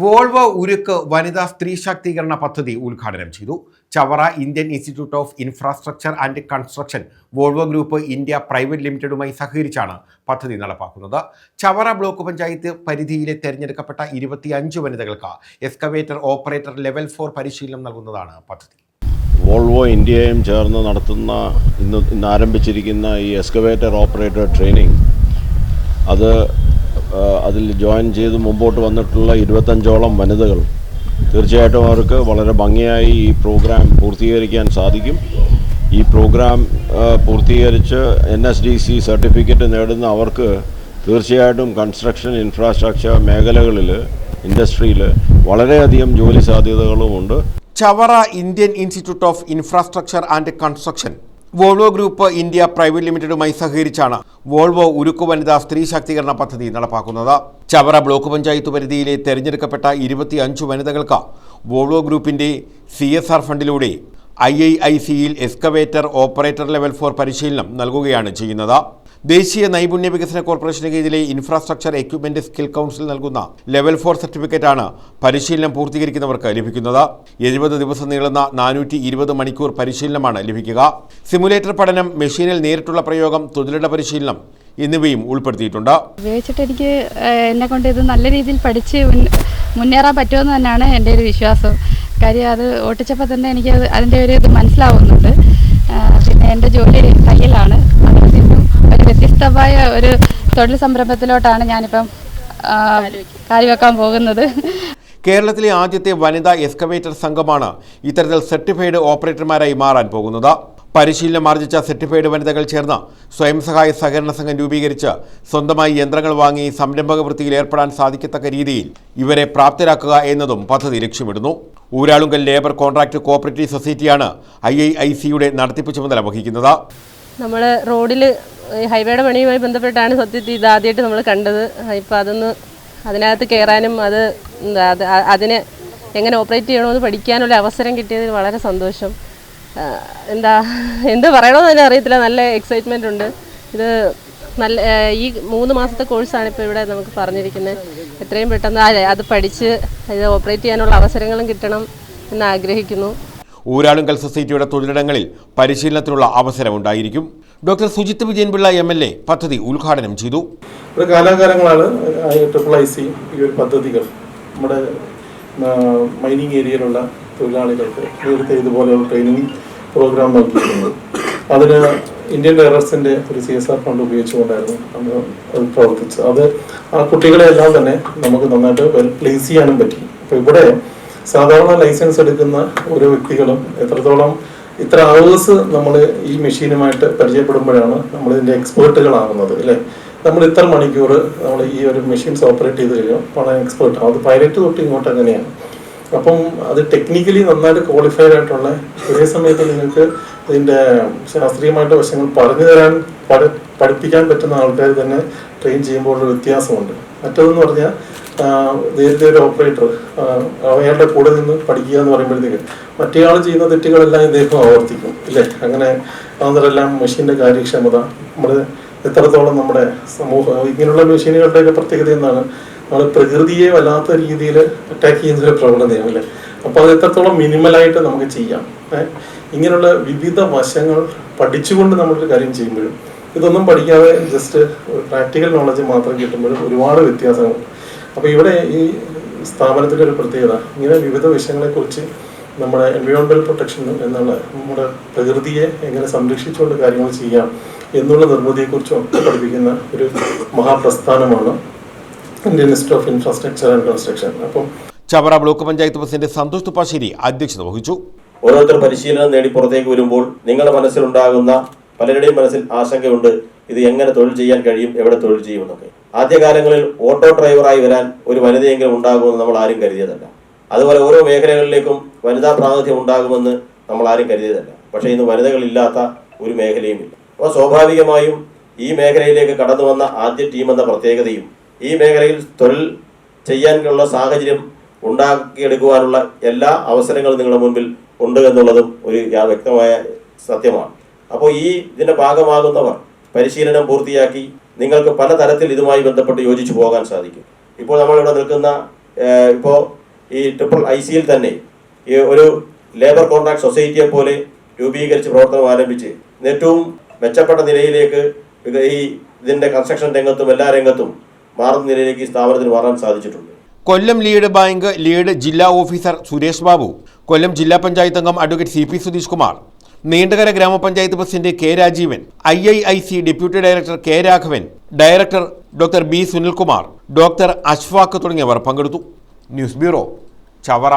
Volvo ഉരുക്ക് വനിതാ സ്ത്രീ ശാക്തീകരണ പദ്ധതി ഉദ്ഘാടനം ചെയ്തു. Chavara Indian institute of infrastructure and construction Volvo group India private ലിമിറ്റഡുമായി സഹകരിച്ചാണ് പദ്ധതി നടപ്പാക്കുന്നത്. ചവറ ബ്ലോക്ക് പഞ്ചായത്ത് പരിധിയിലെ തെരഞ്ഞെടുക്കപ്പെട്ട ഇരുപത്തിയഞ്ച് വനിതകൾക്ക് എക്സ്കവേറ്റർ ഓപ്പറേറ്റർ ലെവൽ ഫോർ പരിശീലനം നൽകുന്നതാണ് പദ്ധതി. വോൾവോ ഇന്ത്യയും ചേർന്ന് നടത്തുന്ന ഇന്ന് ഇന്ന് ആരംഭിച്ചിരിക്കുന്ന ഈ എക്സ്കവേറ്റർ ഓപ്പറേറ്റർ ട്രെയിനിങ് അത് അതിൽ ജോയിൻ ചെയ്ത് മുമ്പോട്ട് വന്നിട്ടുള്ള ഇരുപത്തഞ്ചോളം വനിതകൾ. തീർച്ചയായിട്ടും അവർക്ക് വളരെ ഭംഗിയായി ഈ പ്രോഗ്രാം പൂർത്തീകരിക്കാൻ സാധിക്കും. ഈ പ്രോഗ്രാം പൂർത്തീകരിച്ച് N S D C certificate നേടുന്ന അവർക്ക് തീർച്ചയായിട്ടും കൺസ്ട്രക്ഷൻ ഇൻഫ്രാസ്ട്രക്ചർ മേഖലകളിൽ ഇൻഡസ്ട്രിയിൽ വളരെയധികം ജോലി സാധ്യതകളുമുണ്ട്. Chavara Indian institute of infrastructure and construction Volvo group India private ലിമിറ്റഡുമായി സഹകരിച്ചാണ് വോൾവോ ഉരുക്കു വനിതാ സ്ത്രീ ശാക്തീകരണ പദ്ധതി നടപ്പാക്കുന്നത്. ചവറ ബ്ലോക്ക് പഞ്ചായത്ത് പരിധിയിലെ തെരഞ്ഞെടുക്കപ്പെട്ട ഇരുപത്തിയഞ്ച് വനിതകൾക്ക് വോൾവോ ഗ്രൂപ്പിന്റെ സി എസ് ആർ ഫണ്ടിലൂടെ ഐ ഐ ഐ സിയിൽ എക്സ്കവേറ്റർ ഓപ്പറേറ്റർ ലെവൽ ഫോർ പരിശീലനം നൽകുകയാണ് ചെയ്യുന്നത്. ദേശീയ നൈപുണ്യ വികസന കോർപ്പറേഷന് കീഴിലെ ഇൻഫ്രാസ്ട്രക്ചർ എക്യുപ്മെന്റ് സ്കിൽ കൗൺസിൽ നൽകുന്ന ലെവൽ ഫോർ ആണ് പരിശീലനം പൂർത്തീകരിക്കുന്നവർക്ക് ലഭിക്കുന്നത്. എഴുപത് ദിവസം നീളുന്ന നാനൂറ്റി ഇരുപത് മണിക്കൂർ പരിശീലനമാണ് ലഭിക്കുക. സിമുലേറ്റർ പഠനം മെഷീനിൽ നേരിട്ടുള്ള പ്രയോഗം തൊഴിലിട പരിശീലനം എന്നിവയും ഉൾപ്പെടുത്തിയിട്ടുണ്ട്. ഉപയോഗിച്ചിട്ട് എനിക്ക് എന്നെ കൊണ്ട് ഇത് നല്ല രീതിയിൽ പഠിച്ച് മുന്നേറാൻ പറ്റുമെന്ന് തന്നെയാണ് എന്റെ ഒരു വിശ്വാസം. കാര്യം അത് ഓട്ടിച്ചപ്പോൾ തന്നെ എനിക്ക് അത് അതിന്റെ ഒരു ഇത് മനസ്സിലാവുന്നുണ്ട്. പിന്നെ എന്റെ ജോലി തയ്യലാണ്. വ്യത്യസ്തമായ ഒരു തൊഴിൽ സംരംഭത്തിലോട്ടാണ് ഞാനിപ്പം കാര്യവെക്കാൻ കാലുവെക്കാൻ പോകുന്നത്. കേരളത്തിലെ ആദ്യത്തെ വനിതാ എക്സ്കവേറ്റർ സംഘമാണ് ഇത്തരത്തിൽ സർട്ടിഫൈഡ് ഓപ്പറേറ്റർമാരായി മാറാൻ പോകുന്നത്. പരിശീലനം ആർജിച്ച സർട്ടിഫൈഡ് വനിതകൾ ചേർന്ന് സ്വയം സഹായ സഹകരണ സംഘം രൂപീകരിച്ച് സ്വന്തമായി യന്ത്രങ്ങൾ വാങ്ങി സംരംഭക വൃത്തിയിൽ ഏർപ്പെടാൻ സാധിക്കത്തക്ക രീതിയിൽ ഇവരെ പ്രാപ്തരാക്കുക എന്നതും പദ്ധതി ലക്ഷ്യമിടുന്നു. ഊരാളുങ്കൽ ലേബർ കോൺട്രാക്ട് കോഓപ്പറേറ്റീവ് സൊസൈറ്റിയാണ് ഐ ഐ ഐ സിയുടെ നടത്തിപ്പ് ചുമതല വഹിക്കുന്നത്. നമ്മൾ റോഡിൽ ഹൈവേയുടെ പണിയുമായി ബന്ധപ്പെട്ടാണ് സത്യത്തിൽ ഇത് ആദ്യമായിട്ട് നമ്മൾ കണ്ടത്. ഇപ്പോൾ അതൊന്ന് അതിനകത്ത് കയറാനും അത് അതിനെ എങ്ങനെ ഓപ്പറേറ്റ് ചെയ്യണമെന്ന് പഠിക്കാനുള്ള അവസരം കിട്ടിയതിൽ വളരെ സന്തോഷം. എന്താ എന്താ പറയണമെന്ന് തന്നെ അറിയത്തില്ല. നല്ല എക്സൈറ്റ്മെന്റ് ഉണ്ട്. ഇത് നല്ല ഈ മൂന്ന് മാസത്തെ കോഴ്സാണ് ഇപ്പോൾ ഇവിടെ നമുക്ക് പറഞ്ഞിരിക്കുന്നത് എത്രയും പെട്ടെന്ന് അത് പഠിച്ച് ഇത് ഓപ്പറേറ്റ് ചെയ്യാനുള്ള അവസരങ്ങളും കിട്ടണം എന്ന് ആഗ്രഹിക്കുന്നു. ഊരാളുങ്കൽ സൊസൈറ്റിയുടെ തൊഴിലിടങ്ങളിൽ പരിശീലനത്തിനുള്ള അവസരമുണ്ടായിരിക്കും. Doctor Sujith Vijayanpillai M L A പദ്ധതി ഉദ്ഘാടനം ചെയ്തു. കാലാകാലങ്ങളാണ് ട്രിപ്പിൾ ഐ സി ഈ ഒരു പദ്ധതികൾ. നമ്മുടെ മൈനിങ് ഏരിയയിലുള്ള തൊഴിലാളികൾക്ക് നേരത്തെ ഇതുപോലെയുള്ള ട്രെയിനിങ് പ്രോഗ്രാം നൽകിയിരുന്നത് അതിന് ഇന്ത്യൻ ഡയറക്ടസിന്റെ ഒരു സി എസ് ആർ ഫണ്ട് ഉപയോഗിച്ചുകൊണ്ടായിരുന്നു അന്ന് അത് പ്രവർത്തിച്ചത്. അത് ആ കുട്ടികളെ എല്ലാം തന്നെ നമുക്ക് നന്നായിട്ട് വെൽ പ്ലേസ് ചെയ്യാനും പറ്റി. അപ്പോൾ ഇവിടെ സാധാരണ ലൈസൻസ് എടുക്കുന്ന ഓരോ വ്യക്തികളും എത്രത്തോളം ഇത്ര അവേഴ്സ് നമ്മൾ ഈ മെഷീനുമായിട്ട് പരിചയപ്പെടുമ്പോഴാണ് നമ്മൾ ഇതിന്റെ എക്സ്പേർട്ടുകളാകുന്നത് അല്ലേ? നമ്മൾ ഇത്ര മണിക്കൂർ നമ്മൾ ഈ ഒരു മെഷീൻസ് ഓപ്പറേറ്റ് ചെയ്ത് കഴിയും വളരെ എക്സ്പേർട്ട് അത് പൈലറ്റ് തൊട്ട് ഇങ്ങോട്ട് അങ്ങനെയാണ്. അപ്പം അത് ടെക്നിക്കലി നന്നായിട്ട് ക്വാളിഫൈഡ് ആയിട്ടുള്ള ഒരേ സമയത്ത് നിങ്ങൾക്ക് ഇതിന്റെ ശാസ്ത്രീയമായിട്ട് വശങ്ങൾ പറഞ്ഞു തരാൻ പഠിപ്പിക്കാൻ പറ്റുന്ന ആൾക്കാർ തന്നെ ട്രെയിൻ ചെയ്യുമ്പോൾ ഒരു വ്യത്യാസമുണ്ട്. മറ്റതെന്ന് പറഞ്ഞാൽ നേരത്തെ ഒരു ഓപ്പറേറ്റർ അയാളുടെ കൂടെ നിന്ന് പഠിക്കുക എന്ന് പറയുമ്പോഴത്തേക്ക് മറ്റേയാൾ ചെയ്യുന്ന തെറ്റുകളെല്ലാം ഇദ്ദേഹം ആവർത്തിക്കും ഇല്ലേ? അങ്ങനെ അതെല്ലാം മെഷീന്റെ കാര്യക്ഷമത നമ്മൾ എത്രത്തോളം നമ്മുടെ സമൂഹം ഇങ്ങനെയുള്ള മെഷീനുകളുടെയൊക്കെ പ്രത്യേകത എന്താണ്? നമ്മൾ പ്രകൃതിയെ വല്ലാത്ത രീതിയിൽ അറ്റാക്ക് ചെയ്യുന്ന ഒരു പ്രവണതയാണ് അല്ലേ അപ്പോൾ അത് എത്രത്തോളം മിനിമലായിട്ട് നമുക്ക് ചെയ്യാം ഇങ്ങനെയുള്ള വിവിധ വശങ്ങൾ പഠിച്ചുകൊണ്ട് നമ്മളൊരു കാര്യം ചെയ്യുമ്പോഴും ഇതൊന്നും പഠിക്കാതെ ജസ്റ്റ് പ്രാക്ടിക്കൽ നോളജ് മാത്രം കിട്ടുമ്പോഴും ഒരുപാട് വ്യത്യാസങ്ങളുണ്ട് അപ്പോൾ ഇവിടെ ഈ സ്ഥാപനത്തിന്റെ ഒരു പ്രത്യേകത ഇങ്ങനെ വിവിധ വിഷയങ്ങളെക്കുറിച്ച് നമ്മുടെ എൻവയോൺമെന്റൽ പ്രൊട്ടക്ഷൻ എന്നുള്ള നമ്മുടെ പ്രകൃതിയെ എങ്ങനെ സംരക്ഷിച്ചുകൊണ്ട് കാര്യങ്ങൾ ചെയ്യാം എന്നുള്ള നിർമ്മിതിയെക്കുറിച്ചും ഒക്കെ പഠിപ്പിക്കുന്ന ഒരു മഹാപ്രസ്ഥാനമാണ് Indian institute of infrastructure and construction. അപ്പം ചവറ ബ്ലോക്ക് പഞ്ചായത്ത് പ്രസിഡന്റ് സന്തോഷ് തുപ്പാശ്ശേരി അധ്യക്ഷത വഹിച്ചു. ഓരോരുത്തർ പരിശീലനം നേടി പുറത്തേക്ക് വരുമ്പോൾ നിങ്ങളുടെ മനസ്സിലുണ്ടാകുന്ന പലരുടെയും മനസ്സിൽ ആശങ്കയുണ്ട്. ഇത് എങ്ങനെ തൊഴിൽ ചെയ്യാൻ കഴിയും എവിടെ തൊഴിൽ ചെയ്യുമെന്നൊക്കെ ആദ്യകാലങ്ങളിൽ ഓട്ടോ ഡ്രൈവറായി വരാൻ ഒരു വനിതയെങ്കിലും ഉണ്ടാകുമെന്ന് നമ്മൾ ആരും കരുതിയതല്ല. അതുപോലെ ഓരോ മേഖലകളിലേക്കും വനിതാ പ്രാതിനിധ്യം ഉണ്ടാകുമെന്ന് നമ്മൾ ആരും കരുതിയതല്ല. പക്ഷേ ഇന്ന് വനിതകളില്ലാത്ത ഒരു മേഖലയും ഇല്ല അപ്പോൾ സ്വാഭാവികമായും ഈ മേഖലയിലേക്ക് കടന്നു വന്ന ആദ്യ ടീം എന്ന പ്രത്യേകതയും ഈ മേഖലയിൽ തൊഴിൽ ചെയ്യാനുള്ള സാഹചര്യം ഉണ്ടാക്കിയെടുക്കുവാനുള്ള എല്ലാ അവസരങ്ങളും നിങ്ങളുടെ മുൻപിൽ ഉണ്ട് എന്നുള്ളതും ഒരു വ്യക്തമായ സത്യമാണ്. അപ്പോൾ ഈ ഇതിന്റെ ഭാഗമാകുന്നവർ പരിശീലനം പൂർത്തിയാക്കി നിങ്ങൾക്ക് പല തരത്തിൽ ഇതുമായി ബന്ധപ്പെട്ട് യോജിച്ചു പോകാൻ സാധിക്കും. ഇപ്പോൾ നമ്മളിവിടെ നിൽക്കുന്ന ഇപ്പോൾ ഈ ട്രിപ്പിൾ ഐ സിയിൽ തന്നെ ഈ ഒരു ലേബർ കോൺട്രാക്ട് സൊസൈറ്റിയെ പോലെ രൂപീകരിച്ച് പ്രവർത്തനം ആരംഭിച്ച് ഏറ്റവും മെച്ചപ്പെട്ട നിലയിലേക്ക് ഈ ഇതിന്റെ കൺസ്ട്രക്ഷൻ രംഗത്തും എല്ലാ രംഗത്തും മാറുന്ന നിലയിലേക്ക് ഈ സ്ഥാപനത്തിന് മാറാൻ സാധിച്ചിട്ടുണ്ട്. കൊല്ലം ലീഡ് ബാങ്ക് ലീഡ് ജില്ലാ ഓഫീസർ സുരേഷ് ബാബു കൊല്ലം ജില്ലാ പഞ്ചായത്ത് അംഗം advocate C P Sudheesh Kumar Neendakara ഗ്രാമപഞ്ചായത്ത് president K Rajeevan I I I C deputy director K Raghavan director doctor B Sunilkumar doctor Ashfaq തുടങ്ങിയവർ പങ്കെടുത്തു. News bureau Chavara.